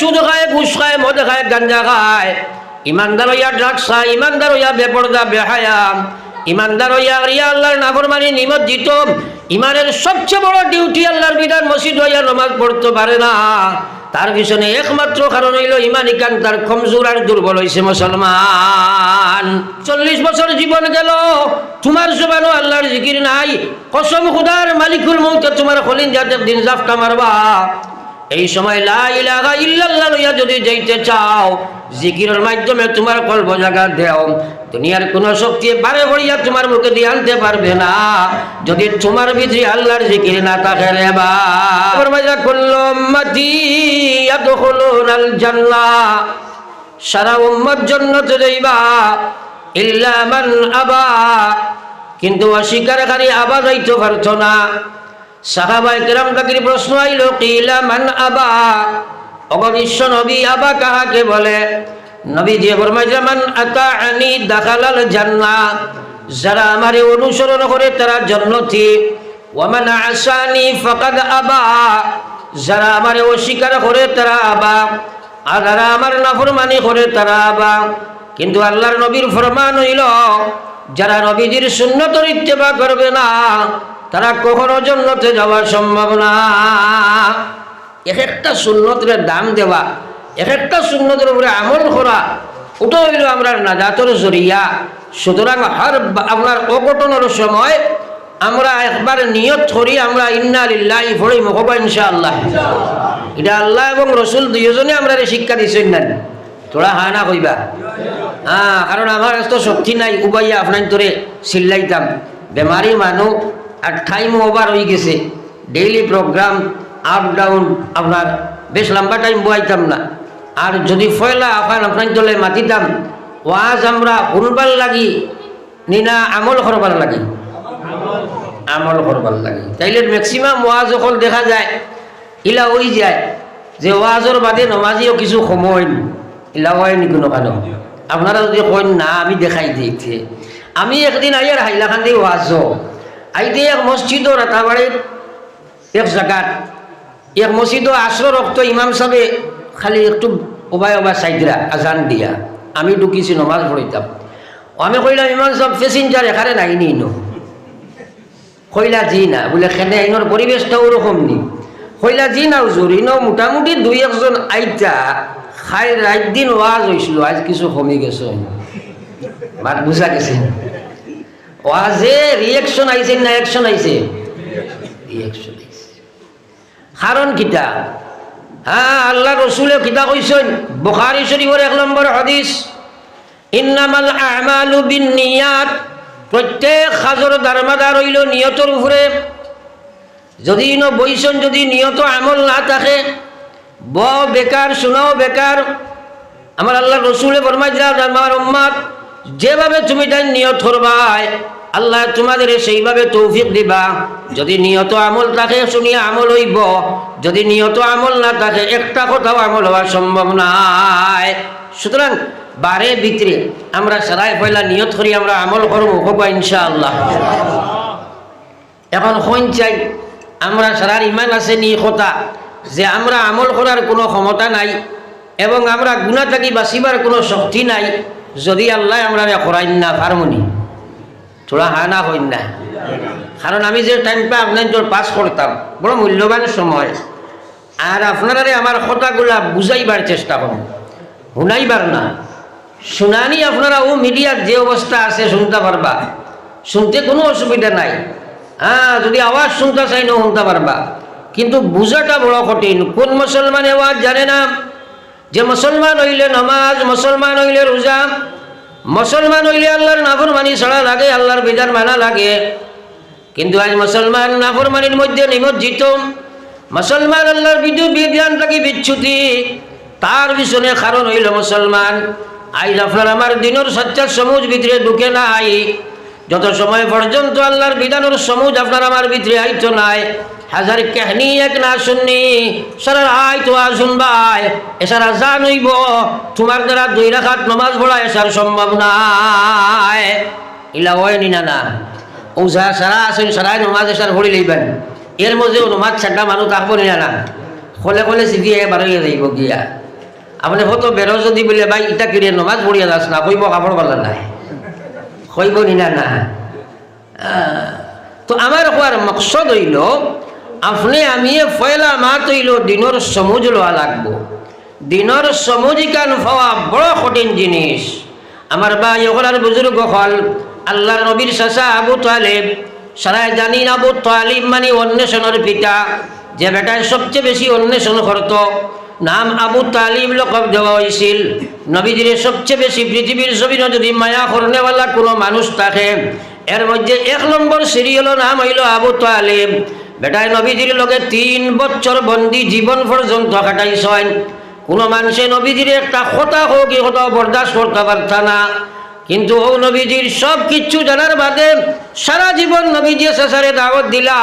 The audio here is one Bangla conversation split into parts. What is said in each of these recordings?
সুদ খায়, ঘুষ খায়, মদ খায়, গাঞ্জা খায়। ইমানদার হইয়া ড্রাগস খায়, ইমানদার হইয়া বেপরদা বেহায়া ইমানদার হইয়া রিয়া আল্লাহর নাফরমানি, নিমজ্জিত। ইমানের সবচেয়ে বড় ডিউটি আল্লাহর বিধান, মসজিদ হইয়া নমাজ পড়তে পারে না। তার পিছনে একমাত্র কারণ হইল ইমান ইকান, তার কমজোর আর দুর্বল হয়েছে মুসলমান। চল্লিশ বছর জীবন গেল, তোমার জবানও আল্লাহর জিকির নাই। কসম খুদার মালিকুল মৌতে তোমার খলিন যাতে দিন জাফটা মারবা। এই সময় লা ইলাহা ইল্লাল্লাহ লইয়া যদি যাইতে চাও, জিকিরের মাধ্যমে তোমার কল্প জায়গা দেও। দুনিয়ার কোন শক্তি বারে ভরিয়া তোমার মুখে দিয়ে আনতে পারবে না। যদি তোমার ভিতরে আল্লাহর জিকির না থাকে রে বা ফরমাইয়া কুল্লু উম্মতি ইয়াদখুলুনাল জান্নাহ। সারা উম্মত জান্নাতে যাইবা ইল্লা মান আবা। কিন্তু অস্বীকারী আবা যাইতে পারতো না। সাহাবাই কেরাম তাকির প্রশ্ন আইল? কিলা মান আবা? অগবিশ্ব নবী আবা কাহাকে বলে? নবী দিয়ে ফরমাইছে মান আতাআনি দাখালাল জান্নাহ যারা আমারে অনুসরণ করে তারা জান্নাতি। ওয়ামান আসানি ফাকাদ আবা। যারা আমারে অস্বীকার করে তারা আবা। আর যারা আমার নাফরমানি করে তারা আবা। কিন্তু আল্লাহর নবীর ফরমান হইল, যারা নবীজির সুন্নতর ইত্তেবা করবে না তারা কখনো জন্নতে যাওয়া সম্ভব না এক একটা সুন্নতের দাম দেওয়া, এক একটা সুন্নতের উপরে আমল করা, ওটা হইল আমরা নাজাতর জরিয়া। সুতরাং হর আপনার অঘটনের সময় আমরা একবার নিয়ত করি, আমরা ইন্না লিল্লাহি ফড়ি মহবা ইনশাআল্লাহ। এটা আল্লাহ এবং রসুল দুইজনে আমরা শিক্ষা দিছেন না। তোরা হা না কইবা। হ্যাঁ কারণ আমার তো শক্তি নাই, উবাইয়া আপনার তোরে চিল্লাইতাম। বেমারি মানুষ আর টাইম ওভার হয়ে গেছে। ডেইলি প্রোগ্রাম আপ ডাউন আপনার বেশ লম্বা টাইম বয়াইতাম না। আর যদি ফয়লা আফান আপনার দলে মাতিতাম, ওয়াজ আমরা শুনবার লাগি, নিনা আমল করবার লাগি। আমল করবার লাগে। তাইলে ম্যাক্সিমাম ওয়াজ অকল দেখা যায়, ইলা ওই যায়, যে ওয়াজর বাদে নমাজিও কিছু সময়। ইলা হয় নি কোনো আপনারা যদি কইন, না, আমি দেখাই দিয়েছে আমি একদিন আইয়ার হাইলাখান্দি ওয়াজ আইতে এক মসজিদর রাতাবাড়ির এক জায়গাত এক মসজিদ আশ্র রক্ত, ইমাম সাহেবে খালি একটু ওবাই ওবা সাইদরা আজান দিয়া। আমি ঢুকিছি নমাজ পড়িতাম। আমি কইলাম, ইমাম সাহেব প্যাসেঞ্জার এখানে নাই নো কইলা, জি না। বলে খেনে আইনের পরিবেশটা ওরকম নি। কইলা, জি না হুজুর ইনো মোটামুটি দুই একজন আইতা খাই রাত দিন ওয়াজ হয়েছিল আজ কিছু কমে গেছে। মাত বুঝা গেছে। ওয়াজে রিয়েকশন আইছে না অ্যাকশন আইছে? রিয়েকশন আইছে। কারণ কিতা হ্যাঁ আল্লাহ রসুলে কিতা কইছেন? বুখারি শরীফের এক নম্বর হাদিস, ইন্নামাল আমালু বিন নিয়াত প্রত্যেক হাজর দারমাদার হইল নিয়তর উপরে। যদি ন বইসন, যদি নিয়ত আমল না থাকে ব বেকার শোনাও বেকার, আমার আল্লাহ রসুলে ফরমাইছিলাম আমার উম্মাদ যেভাবে তুমি তাই নিয়ত করবাই আল্লাহ তোমাদের সেইভাবে তৌফিক দিবা। যদি নিয়ত আমল থাকে শুনিয়া আমল হইব, যদি নিয়ত আমল না থাকে একটা কথাও আমল হওয়া সম্ভব নাই। সুতরাং বারে ভিতরে আমরা সারাই পয়লা নিয়ত করি, আমরা আমল করব হোক ইনশাআল্লাহ। এখন হইন চাই, আমরা সারার ইমান আছে নি কথা, যে আমরা আমল করার কোনো ক্ষমতা নাই, এবং আমরা গুণা থাকি বাঁচিবার কোনো শক্তি নাই। যদি আল্লাহ আমরা করাইন না পারমনি থোড়া হা না হইন না। কারণ আমি যে টাইমটা আপনার তোর পাস করতাম। বড় মূল্যবান সময়। আর আপনারা আমার কথাগুলা বুঝাইবার চেষ্টা করুন। শুনাইবার না। শুনানি আপনারা ও মিডিয়ার যে অবস্থা আছে, শুনতে পারবা। শুনতে কোনো অসুবিধা নাই। হ্যাঁ যদি আওয়াজ শুনতে চাই, না শুনতে পারবা। কিন্তু বুঝাটা বড় কঠিন। কোন মুসলমান আওয়াজ জানে না। যে মুসলমান হইলে নমাজ, মুসলমান হইলে রোজা, মুসলমান হইলে আল্লাহর নাফরমানি ছাড়া লাগে, আল্লাহর বিধান মানা লাগে। কিন্তু আজ মুসলমান নাফরমানির মধ্যে নিমজ্জিত, মুসলমান আল্লাহর বিদ্যুৎ বিধান থাকি বিচ্ছুতি, তার পিছনে কারণ হইল মুসলমান। আইজ আপনার আমার দিনের সচ্চার সমুজ ভিতরে ঢুকে নাই। যত সময় পর্যন্ত আল্লাহর বিধানের সমুজ আপনার আমার ভিতরে আইতো নাই, হাজার কাহিনী এক না শুননি সারা আই তো শুনবাই, এছাড়া জান হইব তোমার দ্বারা দুই রাখাত নমাজ পড়া এসার সম্ভব নাই। ইলা হয়নি না না ও যা সারা আসেন, সারাই নমাজ এসার ভরি লইবেন। এর মধ্যেও নমাজ ছাড়া মানুষ থাকব না না। খলে খলে সিগিয়ে বারোই যাইব গিয়া। আপনি হতো বেরো যদি বলে, ভাই, ইটা কিনে নমাজ পড়িয়া যাস না, কইব কাপড় পাল্লা নাই। কইব নি না তো আমার হওয়ার মকসদ হইল, আপনি আমি ফয়লা মাত হইল দিনের সমুজ লওয়া লাগবো। দিনের সমুজিকান হওয়া বড় কঠিন জিনিস আমার বা ইহলার বুজুর্গ হল আল্লাহর নবীর চাচা আবু তালেব সারাই জানি আবু তালিব মানে অন্বেষণের পিতা, যে বেটায় সবচেয়ে বেশি অন্বেষণ করত নাম আবু তালিব লকব দেওয়া হয়েছিল নবীজির সবচেয়ে বেশি পৃথিবীর জমিন যদি মায়া করনেওয়ালা কোনো মানুষ থাকে, এর মধ্যে এক নম্বর সিরিয়ালের নাম হইল আবু তালিব। বেটায় নবীজির লগে তিন বছর বন্দি জীবন পর্যন্ত কাটাইছেন। কোনো মানুষে নবীজির একটা কথা হোক এই কথা বরদাস্ত করতে পারত না। কিন্তু ও নবীজির সব কিছু জানার বাদে সারা জীবন নবীজি শেষারে দাওয়াত দিলা।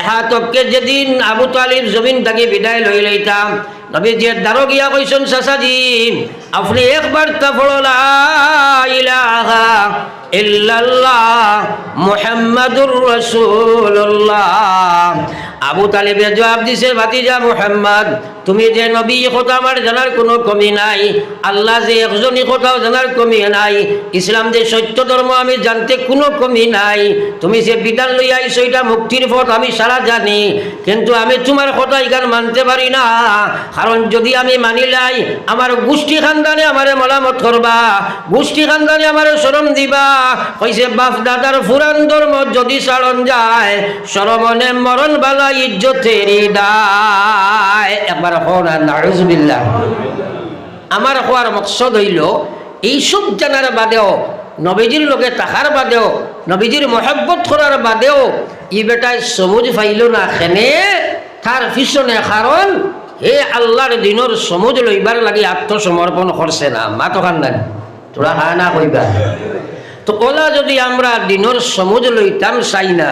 এহাতককে যেদিন আবু তালিব জমিন থেকে বিদায় লই লইতাম নবীজি দারো গিয়া কইছেন চাচাজি আপনি একবার তা পড়ো লা ইলাহা ইল্লাল্লাহ আবু তালিবে জবাব দিছে, ভাতিজা মুহাম্মদ, তুমি যে নবী কথা আমার জানার কোনো কমি নাই। আল্লাহ যে একজনই কথাও জানার কমি নাই। ইসলাম যে সত্য ধর্ম, আমি জানতে কোনো কমি নাই। তুমি যে বিধান লই আইছো, এটা মুক্তির পথ, আমি সারা জানি। কিন্তু আমি তোমার কথা এখান মানতে পারি না। কারণ যদি আমি মানিলাই আমার গোষ্ঠী খানদানে আমারে মলামত করবা, গোষ্ঠী খানদানে আমারে শরম দিবা। কইছে, বাপ দাদার ফুরান ধর্ম যদি সারণ যায় সরমনে মরণ বালা ইজ্জতেরি দায়। একবার হন নাউজুবিল্লাহ। আমার হওয়ার মকসদ হইল এইসব জানার বাদেও, নবীজির লোকে তাহার বাদেও, নবীজির মহব্বত করার বাদেও, ই বেটায় সবুজ পাইল না খেনে, তার পিছনে কারণ হে আল্লাহর দিনের সমুজ লইবার লাগি আত্মসমর্পণ করছে না। মা তো কান্দান তোরা হা না কইবা। তো ওলা যদি আমরা দিনের সমুজ লইতাম চাই না,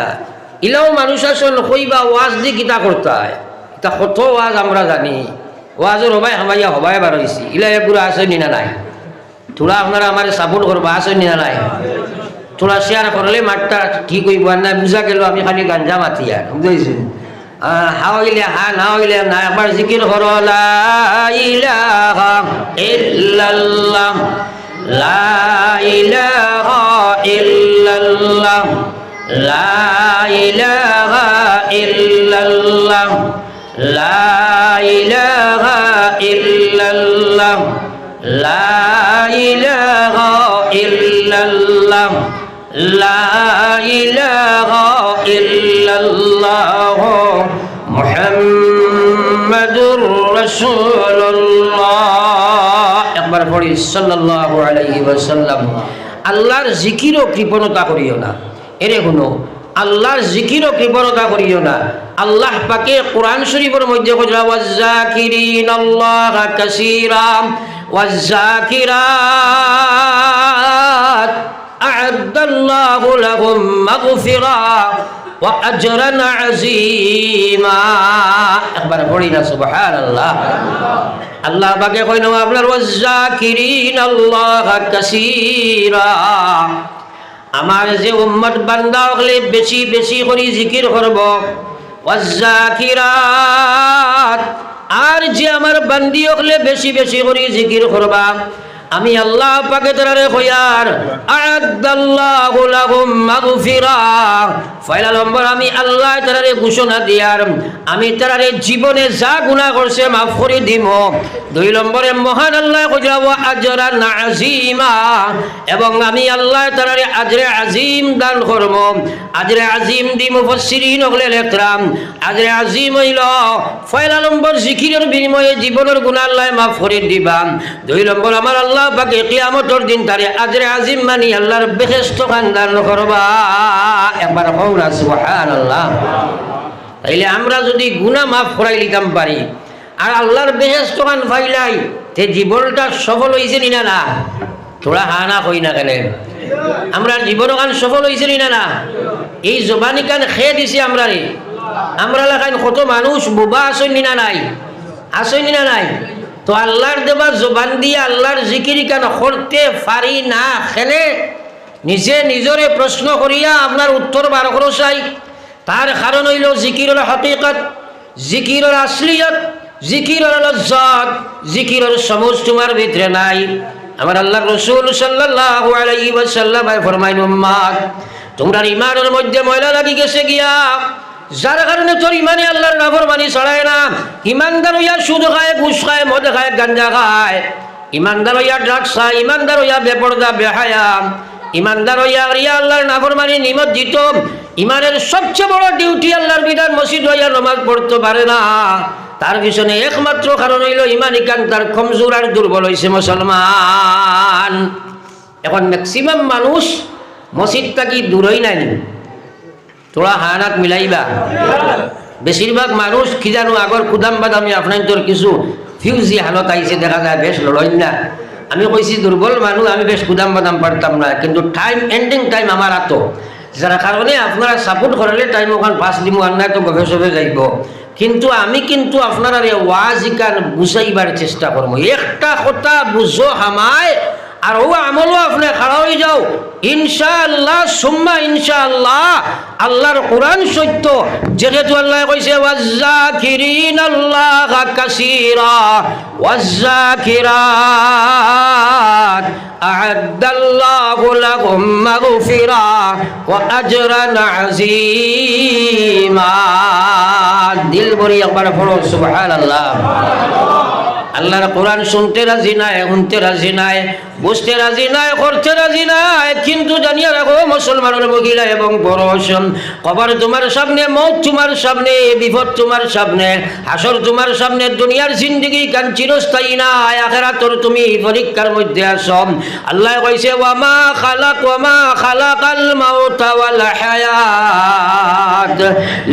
ইলাও মানুষ আসল কইবা ওয়াজ দি কিতা করতে হয় তা কত ওয়াজ আমরা জানি। ওয়াজের হবাই হামাইয়া হবাই বার হয়েছি ইলা এগুলো আছে নিনা নাই। তোরা আপনারা আমার সাপোর্ট করবা আছে নিনা নাই। তোরা শেয়ার করলে মাঠটা ঠিক হইব। না বুঝা গেল, আমি খালি গাঞ্জা মাতি আর। বুঝেছি হা হইলে হা না হইলে না একবার জিকির করো লা ইলাহা ইল্লাল্লাহ লা ইলাহা ইল্লাল্লাহ লা ইলাহা ইল্লাল্লাহ লা একবার পড়ি, সাল্লাল্লাহু আল্লাহর জিকিরও কৃপণতা করিও না। এরে শুনো, আল্লাহর জিকিরও কৃপণতা করিও না। আল্লাহ পাকে কোরআন শরীফের মধ্যে ওয়াজ্জাকিরিন আল্লাহ লাহুম মাগফিরা আজরান আযীমা। একবার পড়ি না, সুবহানাল্লাহ। আল্লাহ পাকে কইনো আপনার ওয়াজ্জাকিরিন, আল্লাহ কাসীরা। আমার যে উম্মত বান্দা হলে বেশি বেশি করে জিকির করব। ওয়াজ্জাকিরাত। আর যে আমার বান্দি হলে বেশি বেশি করে জিকির করবা। আমি আল্লাহ পাকে তারে কইয়ার আদাল্লাহু লাহুম মাগফিরা। ফাইলা নম্বর, আমি আল্লাহ তারে ঘোষণা দিয়ার আমি তারে জীবনে যা গুনাহ করছে মাফ করে দিম। দুই নম্বরে, মহান আল্লাহ কইরাব আজরান আজিমা এবং আমি আল্লাহ তারে আজরে আজিম দান করব আজরে আজিম দি মুফাসসিরিন হলে লেখরাম আজরে আজিম হইল ফাইলা নম্বর, জিকিরের বিনিময়ে জীবনের গুনাহ আল্লাহ মাফ করে দিবা। দুই নম্বর, আমার আল্লাহ পাকে কিয়ামতের দিন তারে আজরে আজিম মানি আল্লাহর বেহেশত খানদান করবা। একবার হৌরা সুবহানাল্লাহ। তাইলে আমরা যদি গুনাহ মাফ করাই লিতাম পারি, আর আল্লাহর বেহেশত খান ফাইলাই, তে জীবনটা সফল হইছে নি না না? তোরা হা না কই না কেন? আমরা জীবন কান সফল হয়েছে নি না না? এই জবানি কান খেয়ে দিছে আমরা রে আমরা লাগাইন কত মানুষ বোবা আসেন নি নাই? আসেন না নাই? তো আল্লাহর দেবা জবান দিয়ে আল্লাহর জিকির কেন করতে পারি না খেলে? নিজে নিজরে প্রশ্ন করিয়া আপনার উত্তর বার করো চাই তার কারণ হইল জিকিরের হকিকত জিকিরের আসলিয়ত জিকিরের লজ্জত জিকিরের সমজ তোমার ভিতরে নাই। আমার আল্লাহ রসুল সাল্লাল্লাহু আলাইহি ওয়াসাল্লাম ফরমাইন তোমরা ইমানের মধ্যে ময়লা লাগি গেছে গিয়া যার কারণে তোর ইমানে আল্লাহর নাফরমানি ছড়ায় না। ইমানদার হইয়া সুদ খায়, ঘুষ খায়, মদ খায়, গাঞ্জা খায়। ইমানদার হইয়া ড্রাগস খায়, ইমানদার হইয়া বেপর্দা বেহায়া ইমানদার হইয়া রিয়া আল্লাহর নাফরমানি নিমজ্জিত। ইমানের সবচেয়ে বড় ডিউটি আল্লাহর বিধান, মসজিদ হইয়া নমাজ পড়তে পারে না। তার পিছনে একমাত্র কারণ হইল ইমান ইকান তার কমজোর আর দুর্বল হয়েছে মুসলমান। এখন ম্যাক্সিমাম মানুষ মসজিদ থাকি দূরই নাই তোরা হানাত মিলাইবা। বেশিরভাগ মানুষ কি জানো আগর কুদাম বাদামি আপনার কিছু ফিউজি হালত আইছে, দেখা যায় বেশ লড়াই না। আমি কইছি, দুর্বল মানুষ, আমি বেশ কুদাম বাদাম পারতাম না, কিন্তু টাইম এন্ডিং টাইম আমার আত। যার কারণে আপনারা সাপোর্ট করলে টাইম ওখান পাঁচ দিন আন্নায় তো সবে যাইব। কিন্তু আমি কিন্তু আপনারা ওয়াজ ইকান বুঝাইবার চেষ্টা করব একটা কথা বুঝো হামায় আর ও আমলও আপনি খাড়া হয়ে যাও। ইনশাআল্লাহ, সুম্মা ইনশাআল্লাহ, আল্লাহর কোরআন সত্য। যেহেতু আল্লাহ কইছে ওয়াজ্জাকিরিন আল্লাহ কাসীরা, ওয়াজ্জাকিরাত আ'আদ্দাল্লাহু লাহুম মাগফিরা ওয়া আজরান আযীমা। দিল ভরি একবার পড়ো, সুবহানাল্লাহ। আল্লাহর কোরআন শুনতে রাজি নাই, শুনতে রাজি নাই, বুঝতে রাজি নাই, করতে রাজি নাই, কিন্তু জানিয়ে রাখো, মুসলমানের মহিলা এবং পরশন কবর তোমার সামনে মৌত তোমার সামনে, বিপদ তোমার সামনে, হাসর তোমার সামনে, দুনিয়ার জিন্দগি কান চিরস্থায়ী নাই আখেরা তোর তুমি পরীক্ষার মধ্যে আছো। আল্লাহ কইছে ওয়ামা খালাক ওয়ামা খালাকাল মাউতা ওয়াল হায়াত,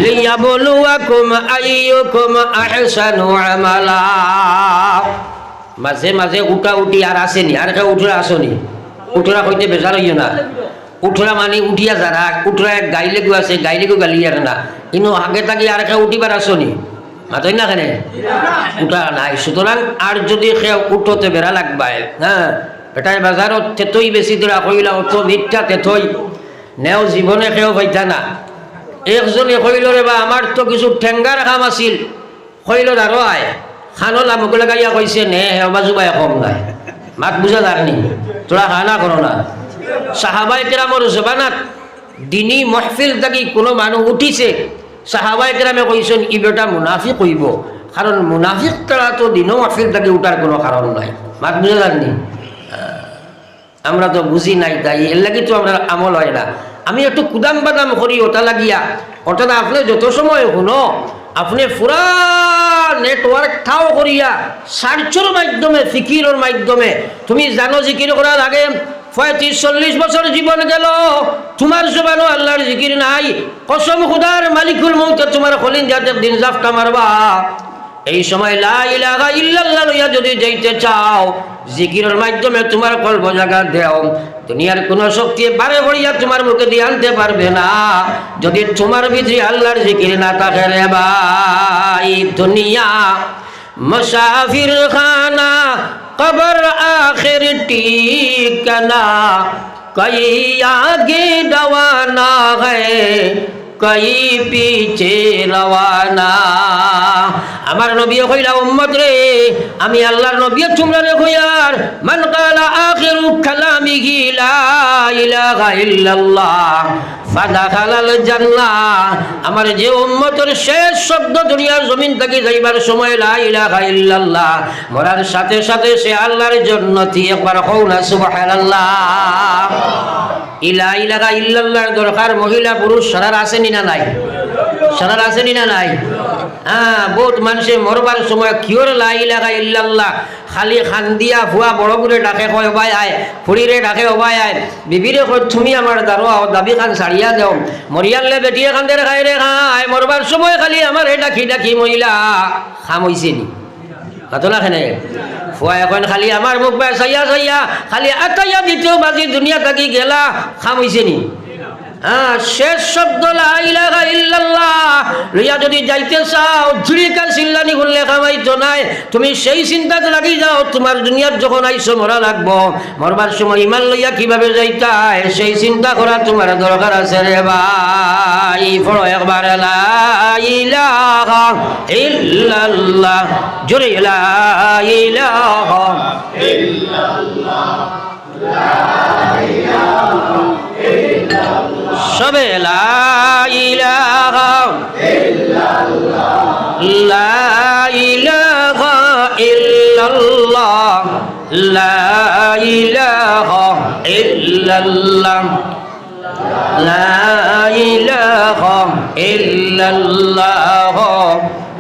লিয়াবলুয়াকুম আইয়ুকুম আহসানু আমালা। মাঝে মাঝে উঠা উঠি আর আসেনি আর কেউ উঠরা আসনি। উঠরা হইতে বেজার হইও না। উঠরা মানে উঠিয়া যারা উঠরা এক গাইলে গু আছে গাইলে গু গালি আর না। কিন্তু আগে থাকি আর কেউ উঠিবার আসনি। মাতই না কেনে? উঠা নাই। সুতরাং আর যদি সে উঠতে বেড়া লাগবাই হ্যাঁ এটাই বাজারত তেতই বেশি দূরা কইলা অত মিথ্যা তেতই নেও জীবনে সেও পাইতা না। একজনে কইল রে বা আমার তো কিছু ঠেঙ্গার কাম আছিল কইল আৰু আয় খানলা মুকলে গাইয়া কইছে নে, হে বাজুবাই কম নাই। মাত বুঝা যারনি তোরা খানা করো না। সাহাবাই কেরামর জবানাত দিনী মহফিল থাকি কোনো মানুহ উঠিছে। সাহাবাই কেরামে কইছেন ই বেটা মুনাফিক কইব কারণ মুনাফিক তারা তো দিনও মহফিল থাকি উঠার কোনো কারণ নাই। মাত বুঝা যারনি আমরা তো বুঝি নাই তাই। এর লাগি তো আমরা আমল হয় না। আমি একটু কুদাম বাদাম করি ওটা লাগিয়া। ওটা আপনি যত সময় শুনো। আপনি পুরা নেটওয়ার্ক ঠাও করিয়া সার্চর মাধ্যমে, ফিকিরর মাধ্যমে। তুমি জানো জিকির করার আগে পঁয়ত্রিশ, চল্লিশ বছর জীবন গেল। তোমার জবানো আল্লাহর জিকির নাই। কসম খুদার মালিকুল মৌতে তোমার খলিন যাতে দিন জাফটা মারবা। এই সময় লা ইলাহা ইল্লাল্লাহ লইয়া যদি যাইতে চাও, জিকিরের মাধ্যমে তোমার কল্প জায়গা দেও। দুনিয়ার কোনো শক্তি বারে ভরিয়া তোমার মুখে দিয়ে আনতে পারবে না। যদি তোমার ভিতরে আল্লাহর জিকির না থাকে রে ভাই, দুনিয়া মুসাফির খানা, কবর আখির ঠিকানা কই আগে রওয়ানা है কই পিছে রওয়ানা। আমার নবী কইলা উম্মত রে, আমি আল্লাহর নবী তোমরা রে কইয়ার মান কালা আখিরু কালামিহি লা ইলাহা ইল্লাল্লাহ, ফাদাখালাল জান্নাহ। আমার যে উম্মতের শেষ শব্দ দুনিয়ার জমিন থেকে যাইবার সময়, লা ইলাহা ইল্লাল্লাহ মরার সাথে সাথে সে আল্লাহর জন্নতি একবার হও না, সুবহানাল্লাহ। ইলা ইলাহা ইল্লাল্লাহর দরকার, মহিলা, পুরুষ, সারার আসেনি না নাই? সারার আসেনি না নাই? হ্যাঁ বহুত মানুষে মরবার সময় কিয়র লাই লাগা ইল্লাল্লাহ? খালি খান্দিয়া ভুয়া বড় করে ডাকে কয় অবাই আয়। ফুড়িরে ডাকে অবাই আয়। বিবিরে কয়, তুমি আমার দারো আও দাবি খান ছাড়িয়া দেও। মরিয়ালে বেটিয়ে খান্দে খাই রে খায়, মরবার সময় খালি আমার ডাকি ডাকি মহিলা, খাম হইছে নি। ঘটনা খেনে ফুয়া এখন খালি আমার মুখ পায় চাইয়া চাইয়া খালি আটাইয়া দ্বিতীয় বাজি দুনিয়া থাকি গেলা, খাম হয়েছে নি? শেষ শব্দ ইল্লাল্লাহ। লইয়া যদি যাইতে চাও ঝুড়িকা চিল্লানি করলে কামাইতো নাই। তুমি সেই চিন্তাতে লাগি যাও, তোমার দুনিয়ার যখন আইসো, মরা লাগবো। মরবার সময় ইমান লইয়া কীভাবে যাইতাই সেই চিন্তা করা তোমার দরকার আছে রে ভাই। পড়ো একবার ইল্লাল্লাহ। জোরে ইলাহা সবে লা ইলাহা লা ইলাহা ইল্লাল্লাহ লাইলাহা ইল্লাল্লাহ লা ইলাহা ইল্লাল্লাহ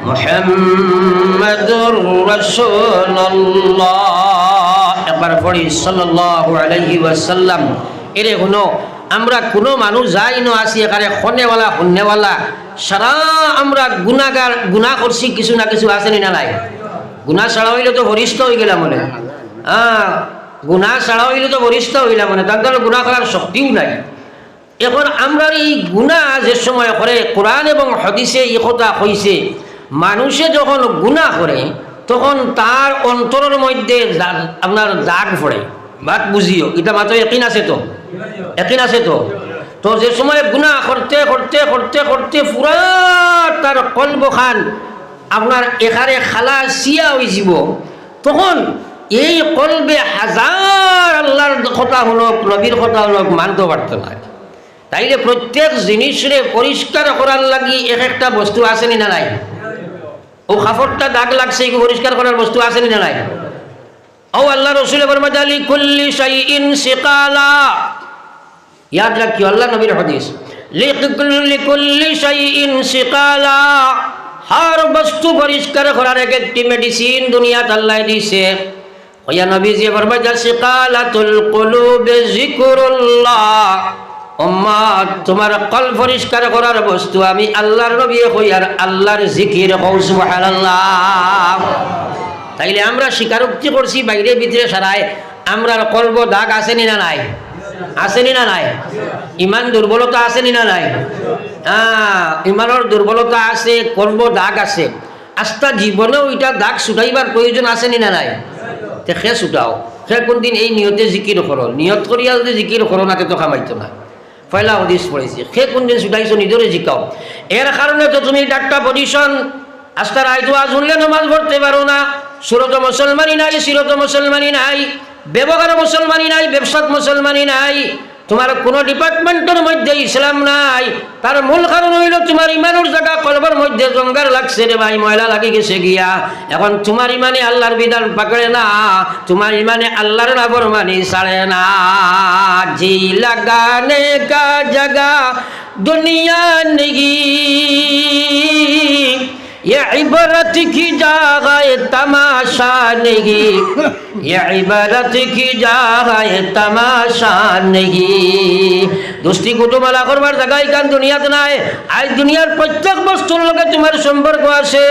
মুহাম্মাদুর রাসূলুল্লাহ একবার পড়ি সাল্লাল্লাহু আলাইহি ওয়াসাল্লাম এরে শুনো আমরা কোনো মানুষ যাই ন আছি এখানে খনেওয়ালা শূন্যওয়ালা সারা আমরা গুণাগার গুণা করছি কিছু না কিছু আছে না নাই? গুণা ছাড়া হইলে তো বরিষ্ঠ হয়ে গেলাম মনে। হ্যাঁ গুণা ছাড়া হইলে তো বরিষ্ঠ হইলাম মনে। তার গুণা করার শক্তিও নাই। এখন আমরা এই গুণা যে সময় করে কোরআন এবং হদিসে এই কথা কইছে মানুষে যখন গুণা করে তখন তার অন্তরের মধ্যে আপনার দাগ পড়ে বাক বুঝিও এটা মাত্র একিন আছে তো? একিন আছে তো? তো যে সময় গুণা করতে করতে করতে করতে পুরা তার কলব খান আপনার এখানে খালা সিয়া হয়ে যাব। তখন এই কলবে হাজার আল্লাহর কথা হলো নবীর কথা হলো মানতে পারতো না। তাইলে প্রত্যেক জিনিসরে পরিষ্কার করার লাগি এক একটা বস্তু আসেনি না নাই? ও কাপড়টা দাগ লাগছে পরিষ্কার করার বস্তু আসেনি না নাই? ও আল্লাহ রসুল বরমাজালি কুল্লি শাইইন সিকালা ইয়াদ রাখিও, আল্লাহ নবীর হাদিস। লিকুল্লি কুল্লি শাইইন সিকালা হর বস্তু পরিষ্কার করার এক একটি মেডিসিন দুনিয়াত আল্লাহ দিছে। ওয়া নবীজি ফরমাইয়া সিকালাতুল কুলুবে যিকরুল্লাহ। উম্মাত তোমার কল পরিষ্কার করার বস্তু আমি আল্লাহর নবী হইয়ার আল্লাহর জিকির হও, সুবহানাল্লাহ। তাইলে আমরা স্বীকারোক্তি করছি বাইরে ভিতরে সারায়, আমরার কলব দাগ আসেনি না নাই? আসেনি না নাই? ইমান দুর্বলতা আসেনি না নাই? হ্যাঁ ইমানের দুর্বলতা আছে, কলব দাগ আছে। আস্থা জীবনেও এটা দাগ ছুটাইবার প্রয়োজন আসেনি না নাই? তে সে ছুটাও। সে কোনদিন এই নিয়তে জিকির করো। নিয়ত করিয়া যদি জিকির করো না, তো খামাইতো না। পয়লা হদিস পড়েছি। সে কোনদিন ছুটাইছো, নিজরে জিকাও। এর কারণে তো তুমি ডাক্তার পজিশন আস্তার আইতো আজ উঠলে নমাজ পড়তে পারো না। সুরত মুসলমানই নাই, সিরত মুসলমানই নাই, ব্যবহার মুসলমানই নাই, ব্যবসাত মুসলমানই নাই, তোমার কোনো ডিপার্টমেন্টের মধ্যে ইসলাম নাই, তার মূল কারণ হইল তোমার ইমানের জায়গা, কলবের মধ্যে জঙ্গার লাগছে রে ভাই, ময়লা লাগি গেছে গিয়া। এখন তোমার ইমানে আল্লাহর বিধান পাকড়ে না, তোমার ইমানে আল্লাহর নাবর মানি সাড়ে না। জি লাগানে কা জায়গা দুনিয়া নেগি। ये इबरत की जगह तमाशा नहीं ये इबरत की जगह तमाशा नहीं দোস্তি কুটুমালা করবার জায়গায় কান দুনিয়াতে নাই আজ দুনিয়ার প্রত্যেক বস্তুর লগে তোমার সম্পর্ক আছে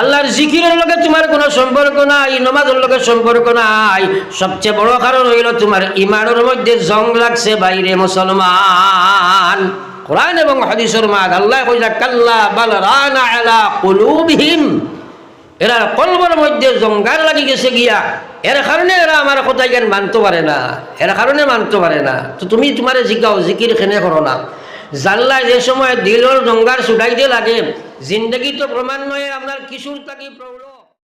আল্লাহর জিকিরের লগে তোমার কোনো সম্পর্ক নাই নমাজের লগে সম্পর্ক নাই সবচেয়ে বড় কারণ হইল তোমার ইমানের মধ্যে জং লাগছে বাইরে মুসলমান কোরআন এবং হাদিসের মাদ আল্লাহ কইলা কাল্লা বাল রানা আলা কুলুবিহিম। এরা কলবর মধ্যে জঙ্গার লাগি গেছে গিয়া। এর কারণে এরা আমার কথা জ্ঞান মানতে পারে না। এর কারণে মানতে পারে না। তো তুমি তোমারে জিকাও জিকির খেনে করো না। জানলা যে সময় দিলর জঙ্গার ছুটাইতে লাগে, জিন্দগি তো ক্রমান্বয়ে আপনার কিশোর থাকি প্রৌঢ়